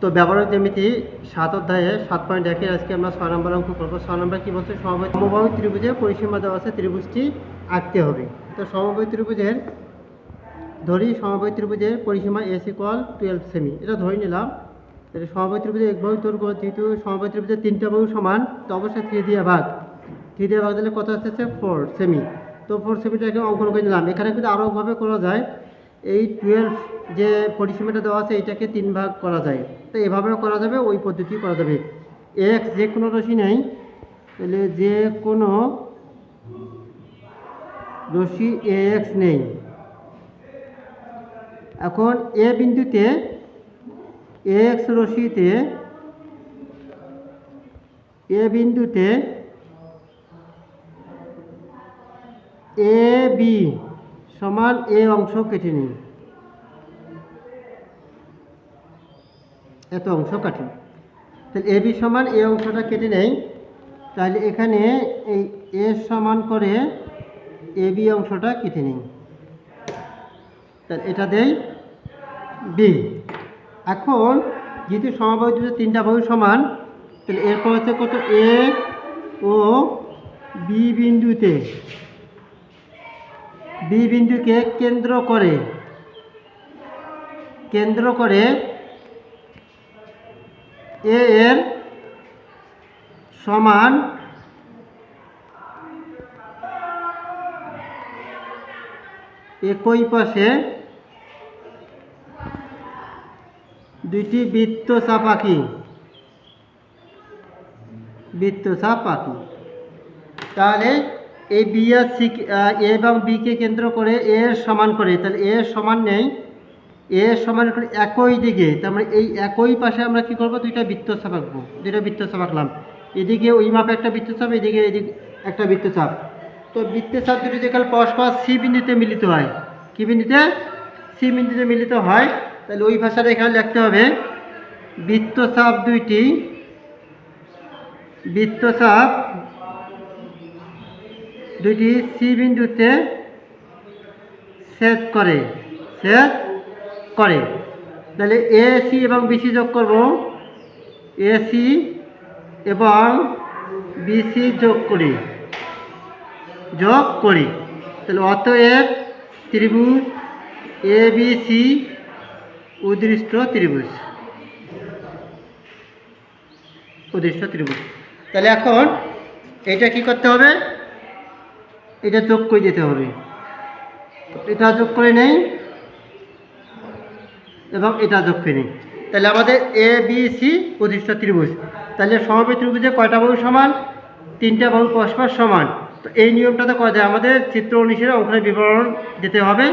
তো ব্যবহারিক জ্যামিতি সাত অধ্যায়ে সাত পয়েন্ট একে আজকে আমরা ছয় নম্বর অঙ্ক করব। ছয় নম্বর কি বলছে? সমবায় সমবাহু ত্রিভুজে পরিসীমা দেওয়া আছে, ত্রিভুজটি আঁকতে হবে। তো সমবায় ত্রিভুজের ধরি, সমবায় ত্রিভুজের পরিসীমা এস ইকুয়াল টুয়েলভ সেমি এটা ধরে নিলাম। এটা সমবায় ত্রিভুজের এক বাহু দৈর্ঘ্য, যেহেতু সমবায় ত্রিভুজের তিনটা বাহু সমান, তো অবশ্যই থ্রি দিয়ে ভাগ। থ্রি দিয়ে ভাগ দিলে কত আসতেছে? ফোর সেমি তো ফোর সেমিটাকে অঙ্কন করে নিলাম। এখানে কিন্তু আরোভাবে করা যায়। এই টুয়েলভ যে পরিসীমাটা দেওয়া আছে, এটাকে তিন ভাগ করা যায়। তো এভাবেও করা যাবে, ওই পদ্ধতি করা যাবে। এক্স যে কোনো রশি নেই, তাহলে যে কোনো রশি এক্স নেই। এখন এ বিন্দুতে এ এক্স রশিতে এ বিন্দুতে এ বি সমান এ অংশ কেটে নিই এত অংশ কাটি। তাহলে এ বি সমান এ অংশটা কেটে নেই। তাহলে এখানে এই এ সমান করে এ বি অংশটা কেটে নিই তাহলে এটা দেই বি। এখন যেহেতু সমবাহু দুটো তিনটা বাহু সমান, তাহলে এরপর হচ্ছে কত? এ ও বি বিন্দুতে। বি বিন্দুকে কেন্দ্র করে কেন্দ্র করে এ এর সমান একই পাশে দুইটি বৃত্ত চাপ আঁকি বৃত্ত চাপ আঁকি তাহলে এই বি আর সি এ এবং বিকে কেন্দ্র করে এ সমান করে, তাহলে এ সমান নেই। এ সমান করে একই দিকে, তার মানে এই একই পাশে আমরা কি করব? দুইটা বৃত্ত চাপ আঁকবো। দুইটা বৃত্ত চাপ আঁকলাম। এদিকে ওই মাপে একটা বৃত্তচাপ, এদিকে এদিকে একটা বৃত্তচাপ। তো বৃত্তচাপ দুটি যেখানে পরস্পর সি বিন্দুতে মিলিত হয়। কি বিন্দুতে? সি বিন্দুতে মিলিত হয়। তাহলে ওই ভাষাটা এখানে লিখতে হবে। বৃত্তচাপ দুইটি, বৃত্তচাপ দুইটি সি বিন্দুতে ছেদ করে ছেদ করে। তাহলে এ সি এবং বিসি যোগ করব। এ সি এবং বিসি যোগ করি। যোগ করি। তাহলে অত অতএব ত্রিভুজ এ বি সি উদৃষ্ট ত্রিভুজ। উদৃষ্ট ত্রিভুজ। তাহলে এখন এটা কি করতে হবে? এটা যোগ করে দিতে হবে। এটা যোগ করে নেই এবং এটা যোগ করে নেই। তাহলে আমাদের এ বি সি প্রতিষ্ঠা ত্রিভুজ। তাহলে সমবেত ত্রিভুজে কয়টা বাহু সমান? তিনটা বাহু পরস্পর সমান। তো এই নিয়মটাতে করা যায়। আমাদের চিত্র অনুসারে ওখানে বিবরণ দিতে হবে।